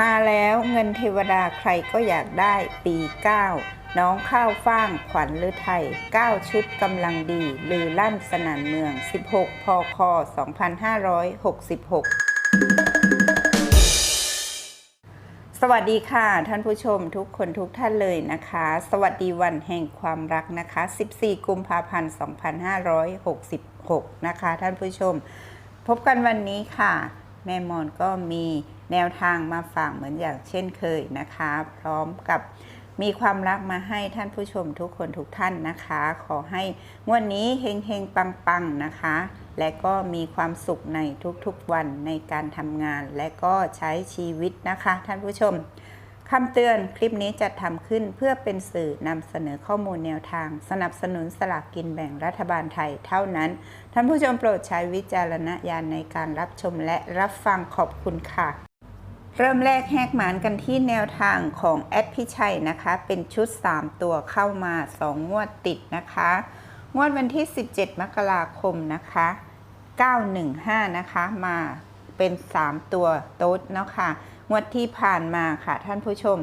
มาแล้วเงินเทวดาใครก็อยากได้ปี 9 น้องข้าวฟ่างขวัญฤทัย9 ชุดกำลังดี ลือลั่นสนั่นเมือง 16 พค 2566 สวัสดีค่ะ ท่านผู้ชมทุกคนทุกท่านเลยนะคะ สวัสดีวันแห่งความรักนะคะ 14 กุมภาพันธ์ 2566 นะคะ ท่านผู้ชม พบกันวันนี้ค่ะ แม่มอนก็มี แนวทางมาฝากเหมือนอย่างเช่นเคยนะคะ พร้อมกับมีความรักมาให้ท่านผู้ชมทุกคนทุกท่านนะคะ ขอให้งวดนนี้เฮงเฮงปังปังๆ นะคะ และก็มีความสุขในทุกๆวันในการทำงาน และก็ใช้ชีวิตนะคะ ท่านผู้ชมคำเตือนคลิปนี้จะทำขึ้นเพื่อเป็นสื่อนำเสนอข้อมูลแนวทาง สนับสนุนสลากกินแบ่งรัฐบาลไทยเท่านั้น ท่านผู้ชมโปรดใช้วิจารณญาณในการรับชมและรับฟังขอบคุณค่ะ เริ่มแรกแหกหมานกันที่แนวทางของแอดพิชัยนะคะ เป็นชุด 3 ตัวเข้ามา 2 งวดติดนะคะ งวดวันที่ 17 มกราคมนะคะ 915 นะคะมาเป็น 3 ตัวโต๊ดเนาะค่ะ งวดที่ผ่านมาค่ะท่านผู้ชม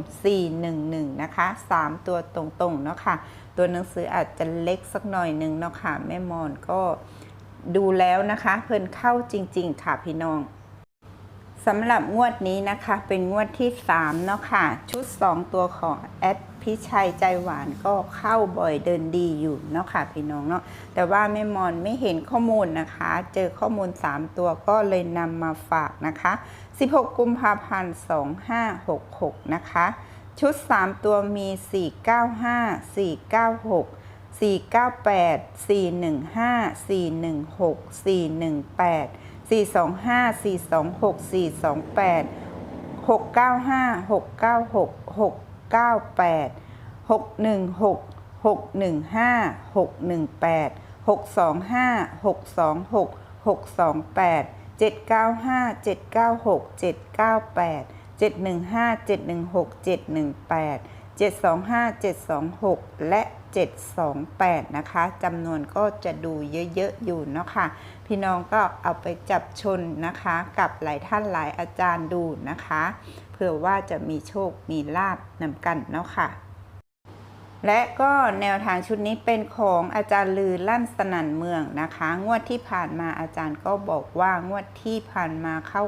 411 นะคะ 3 ตัวตรงๆเนาะค่ะ ตัวหนังสืออาจจะเล็กสักหน่อยหนึ่งเนาะค่ะแม่มอนก็ดูแล้วนะคะ เพิ่นเข้าจริง ๆ ค่ะพี่น้อง สำหรับงวดนี้นะคะเป็นงวดที่3เนาะค่ะ ชุด 2 ตัวของแอดพิชัยใจหวานก็เข้าบ่อยเดินดีอยู่เนาะค่ะพี่น้องเนาะแต่ว่าแม่มอนไม่เห็นข้อมูลนะคะ เจอข้อมูล 3 ตัวก็เลยนำมาฝากนะคะ 16 กุมภาพันธ์ 2566 นะคะ ชุด 3 ตัวมี 495 496 498 415 416 418 425 426 428 695 696 698 616 615 618 625 626 628 795 796 798 715 716 718 725 726 และ 728 นะคะจำนวนก็จะดูเยอะๆอยู่เนาะค่ะพี่น้องก็เอาไปจับชนนะคะ กับหลายท่านหลายอาจารย์ดูนะคะเผื่อว่าจะมีโชคมีลาบนำกันเนาะค่ะและก็แนวทางชุดนี้เป็นของอาจารย์ลือลั่นสนันเมืองนะคะ งวดที่ผ่านมาอาจารย์ก็บอกว่างวดที่ผ่านมาเข้า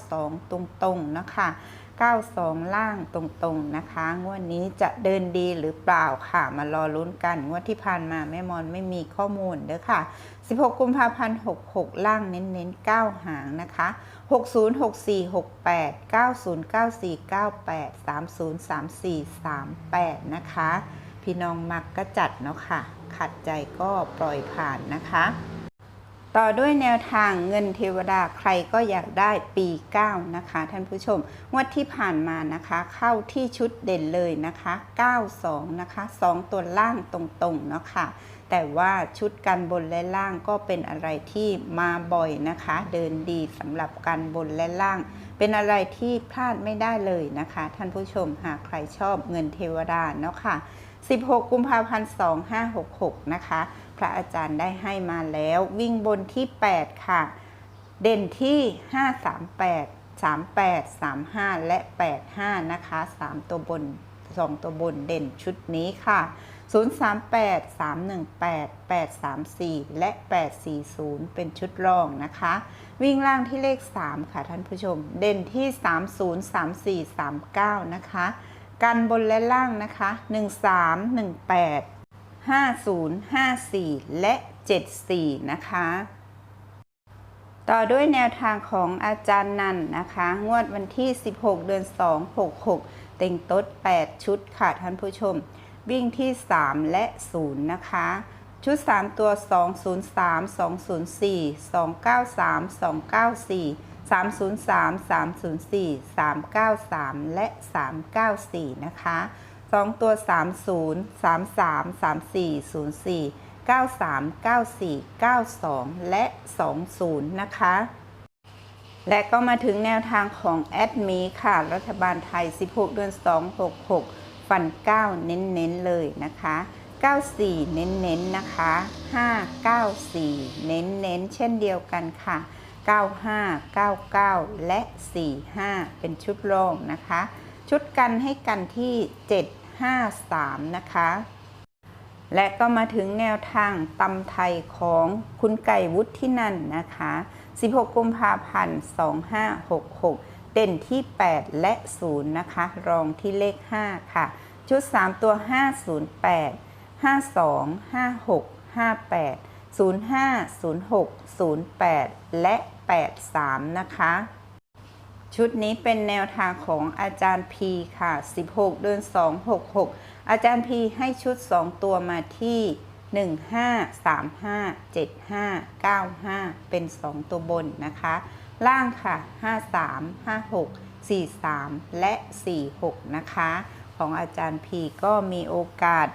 92 ตรงๆนะคะ 92 ล่างตรงๆนะคะ งวดนี้จะเดินดีหรือเปล่าค่ะ มารอลุ้นกัน งวดที่ผ่านมาแม่มอนไม่มีข้อมูลเด้อค่ะ 16 กุมภาพันธ์ 66 ล่างเน้นๆ 9 หางนะคะ 60 64 68 90 94 98 30 34 38 นะคะ พี่น้องมักก็จัดเนาะค่ะ ขัดใจก็ปล่อยผ่านนะคะ ต่อด้วยแนวทางเงินเทวดาใครก็อยากได้ปี 9 นะคะ ท่านผู้ชมงวดที่ผ่านมานะคะ เข้าที่ชุดเด่นเลยนะคะ 92 นะคะ 2 ตัวล่างตรงๆเนาะค่ะแต่ว่าชุดกันบนและล่างก็เป็นอะไรที่มาบ่อยนะคะ เดินดีสำหรับกันบนและล่าง เป็นอะไรที่พลาดไม่ได้เลยนะคะ ท่านผู้ชมหากใครชอบเงินเทวดาเนาะค่ะ 16 กุมภาพันธ์ 2566 นะคะ ระอาจารย์ได้ให้มาแล้ว วิ่งบนที่ 8 ค่ะ เด่นที่ 538 38 35 และ 85 นะคะ 3 ตัวบน 2 ตัวบนเด่นชุดนี้ค่ะ 038 318 834 และ 840 เป็นชุดรองนะคะ วิ่งล่างที่เลข 3 ค่ะท่านผู้ชม เด่นที่ 30 34 39 นะคะ กันบนและล่างนะคะ 13 18 50 54 และ 74 นะคะ ต่อด้วยแนวทางของอาจารย์นันนะคะ งวดวันที่ 16 เดือน 2 66 เต็งต๊ด 8 ชุดค่ะท่านผู้ชม วิ่งที่ 3 และ 0 นะคะ ชุด 3 ตัว 203 204 293 294 303 304 393 และ 394 นะคะ 2 ตัว 30 33 34 04 93 94 92 และ 20 นะคะ และก็มาถึงแนวทางของแอดมีค่ะ รัฐบาลไทย 16 เดือน 2 66 ฟัน 9 เน้น ๆ เลยนะคะ 94 เน้น ๆ นะคะ 594 เน้น ๆ เช่นเดียวกันค่ะ 95 99 และ 45 เป็นชุดรองนะคะ ชุดกันให้กันที่ 7 53 นะคะ และก็มาถึงแนวทางตำไทยของคุณไก่วุฒินันนะคะ 16 กุมภาพันธ์ 2566 เด่นที่ 8 และ 0 นะคะ รองที่เลข 5 ค่ะ ชุด 3 ตัว 508 52 56 58 05 06 08 และ 83 นะคะ ชุดนี้เป็นแนวทางของอาจารย์พีค่ะ 16 เดือน 2 66 อาจารย์พีให้ชุด 2 ตัวมาที่ 15 35 75 95 เป็น 2 ตัวบนนะคะ ล่างค่ะ 53 56 43 และ 46 นะคะ ของอาจารย์พีก็มีโอกาส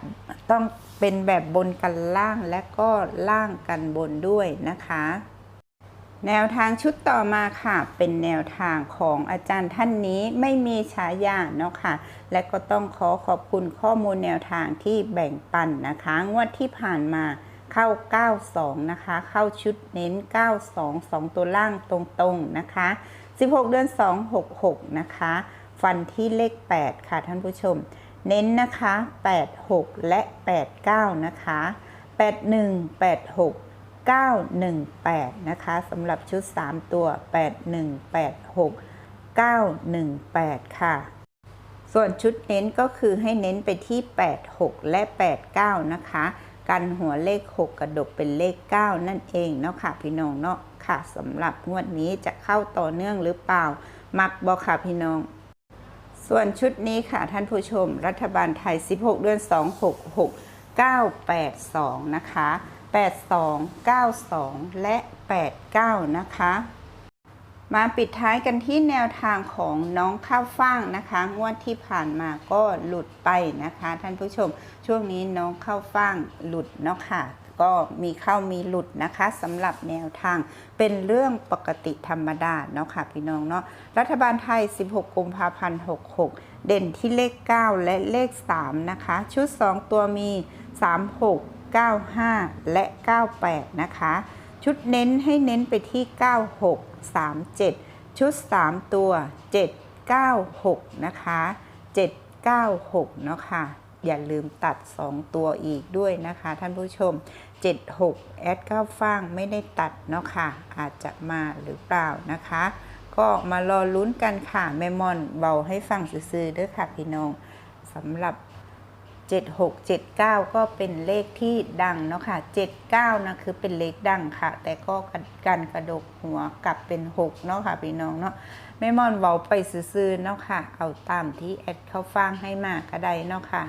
ต้องเป็นแบบบนกันล่างและก็ล่างกันบนด้วยนะคะ แนวทางชุดต่อมาค่ะ เป็นแนวทางของอาจารย์ท่านนี้ไม่มีฉายาเนาะค่ะ และก็ต้องขอขอบคุณข้อมูลแนวทางที่แบ่งปันนะคะ งวดที่ผ่านมาเข้า 92 นะคะ เข้าชุดเน้น 92 2 ตัวล่างตรงๆนะคะ 16 เดือน 266 นะคะ ฟันที่เลข 8 ค่ะท่านผู้ชม เน้นนะคะ 86 และ 89 นะคะ 81 86 918 นะคะสำหรับชุด 3 ตัว 8186 918 ค่ะ ส่วนชุดเน้นก็คือให้เน้นไปที่ 86 และ 89 นะคะ กันหัวเลข 6 กระดกเป็นเลข 9 นั่นเองเนาะค่ะพี่น้องเนาะค่ะสำหรับงวดนี้จะเข้าต่อเนื่องหรือเปล่า มักบอค่ะพี่น้อง ส่วนชุดนี้ค่ะท่านผู้ชม รัฐบาลไทย 16 เดือน 266 982 นะคะ 82 92 และ 89 นะคะ มาปิดท้ายกันที่แนวทางของน้องข้าวฟ่างนะคะ งวดที่ผ่านมาก็หลุดไปนะคะ ท่านผู้ชมช่วงนี้น้องข้าวฟ่างหลุดเนาะค่ะก็มีเข้ามีหลุดนะคะสำหรับแนวทางเป็นเรื่องปกติธรรมดาเนาะค่ะพี่น้องเนาะรัฐบาลไทย 16 กุมภาพันธ์66 เด่นที่เลข 9 และเลข 3 นะคะ ชุด 2 ตัวมี 36 95 และ 98 นะคะ ชุดเน้นให้เน้นไปที่ 96 37 ชุด 3 ตัว 796 นะคะ 796 เนาะค่ะอย่าลืมตัด 2 ตัวอีกด้วยนะคะ ท่านผู้ชม 76 แอดก้าวฟ่างไม่ได้ตัดเนาะค่ะ อาจจะมาหรือเปล่านะคะ ก็มารอลุ้นกันค่ะแม่มอนเบาให้ฟังซื่อๆเด้อค่ะพี่น้องสำหรับ 7679 ก็เป็นเลขที่ดังเนาะค่ะ 79นะคือเป็นเลขดังค่ะ แต่ก็กันกระดกหัวกลับเป็น 6 เนาะค่ะพี่น้องเนาะแม่มอนเบาไปซื่อเนาะค่ะ เอาตามที่แอดเข้าฟังให้มากก็ได้เนาะค่ะ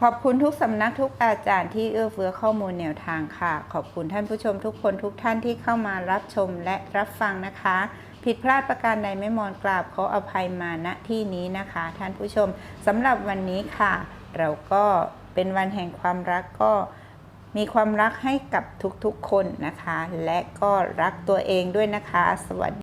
ขอบคุณทุกสำนักทุกอาจารย์ที่เอื้อเฟื้อข้อมูลแนวทางค่ะ ขอบคุณท่านผู้ชมทุกคนทุกท่านที่เข้ามารับชมและรับฟังนะคะผิดพลาดประการใดไม่มอนกราบขออภัยมาณที่นี้นะคะ ท่านผู้ชมสำหรับวันนี้ค่ะ เราก็เป็นวันแห่งความรักก็มีความรักให้กับทุกๆคนนะคะ และก็รักตัวเองด้วยนะคะ สวัสดี